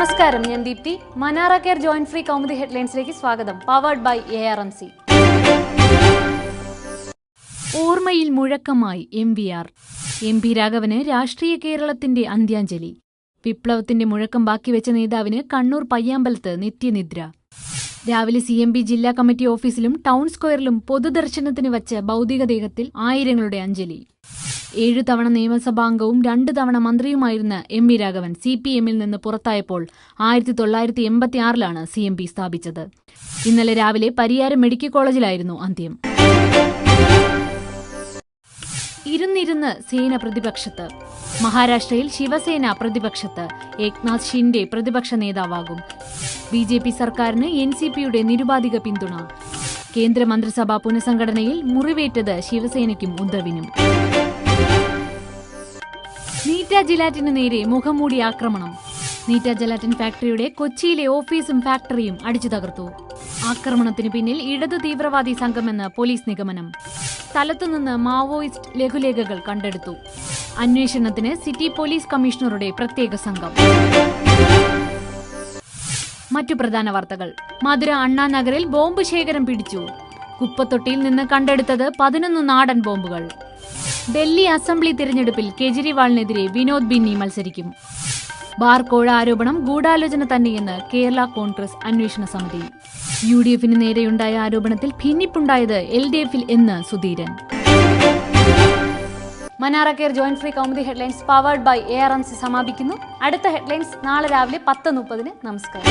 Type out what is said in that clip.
നമസ്കാരം. ഞാൻ Deepthi. Manara care joint free Kaumudi ഹെഡ്ലൈൻസിലേക്ക് സ്വാഗതം. Powered by A R M C ഓർമ്മയിൽ മുഴക്കമായി M V R M P Raghavan രാഷ്ട്രീയ കേരളത്തിന്റെ അന്ത്യാഞ്ജലി. വിപ്ലവത്തിന്റെ മുഴക്കം ബാക്കി വെച്ച നേതാവിന് കണ്ണൂർ പയ്യാമ്പലത്ത് നിത്യനിദ്ര. രാവിലെ സി എം പി ജില്ലാ കമ്മിറ്റി ഓഫീസിലും ടൗൺ സ്ക്വയറിലും പൊതുദർശനത്തിന് വച്ച ഭൗതികദേഹത്തിൽ ആയിരങ്ങളുടെ അഞ്ജലി. ഏഴു തവണ നിയമസഭാംഗവും രണ്ടു തവണ മന്ത്രിയുമായിരുന്ന M V Raghavan C P എമ്മിൽ നിന്ന് പുറത്തായപ്പോൾ ആയിരത്തി തൊള്ളായിരത്തി എൺപത്തിയാറിലാണ് സി എം പി സ്ഥാപിച്ചത്. ഇന്നലെ രാവിലെ പരിയാരം മെഡിക്കൽ കോളേജിലായിരുന്നു അന്ത്യം. ഇരുന്നിരുന്ന് സേന പ്രതിപക്ഷത്ത്. മഹാരാഷ്ട്രയിൽ ശിവസേന പ്രതിപക്ഷത്ത്. ഏക്നാഥ് ഷിൻഡെ പ്രതിപക്ഷ നേതാവാകും. ബി ജെ പി സർക്കാരിന് എൻ സി പിയുടെ നിരുപാധിക പിന്തുണ. കേന്ദ്രമന്ത്രിസഭാ പുനഃസംഘടനയിൽ മുറിവേറ്റത് ശിവസേനയ്ക്കും ഉദ്ധവിനും. നീറ്റ ജിലാറ്റിന് നേരെ മുഖംമൂടി ആക്രമണം. നീറ്റ ജലാറ്റിൻ ഫാക്ടറിയുടെ കൊച്ചിയിലെ ഓഫീസും ഫാക്ടറിയും അടിച്ചു തകർത്തു. ആക്രമണത്തിന് പിന്നിൽ ഇടതു തീവ്രവാദി സംഘമെന്ന് പോലീസ് നിഗമനം. സ്ഥലത്തുനിന്ന് മാവോയിസ്റ്റ് ലഘുലേഖകൾ കണ്ടെടുത്തു. അന്വേഷണത്തിന് സിറ്റി പോലീസ് കമ്മീഷണറുടെ പ്രത്യേക സംഘം. മറ്റു പ്രധാന വാർത്തകൾ. മധുര അണ്ണാ നഗറിൽ ബോംബ് ശേഖരം പിടിച്ചു. കുപ്പത്തൊട്ടിയിൽ നിന്ന് കണ്ടെടുത്തത് പതിനൊന്ന് നാടൻ ബോംബുകൾ. ഡൽഹി അസംബ്ലി തിരഞ്ഞെടുപ്പിൽ കെജ്രിവാളിനെതിരെ വിനോദ് ബിന്നി മത്സരിക്കും. ബാർ കോഴ ആരോപണം ഗൂഢാലോചന തന്നെയെന്ന് കേരള കോൺഗ്രസ് അന്വേഷണ സമിതി. യു ഡി എഫിന് നേരെയുണ്ടായ ആരോപണത്തിൽ ഭിന്നിപ്പുണ്ടായത് എൽ ഡി എഫിൽ എന്ന് Sudheeran. Manara care joint free Kaumudi headlines powered by A R M C സമാപിക്കുന്നു. അടുത്ത ഹെഡ്ലൈൻസ് നാളെ രാവിലെ പത്ത് മുപ്പതിന്. നമസ്കാരം.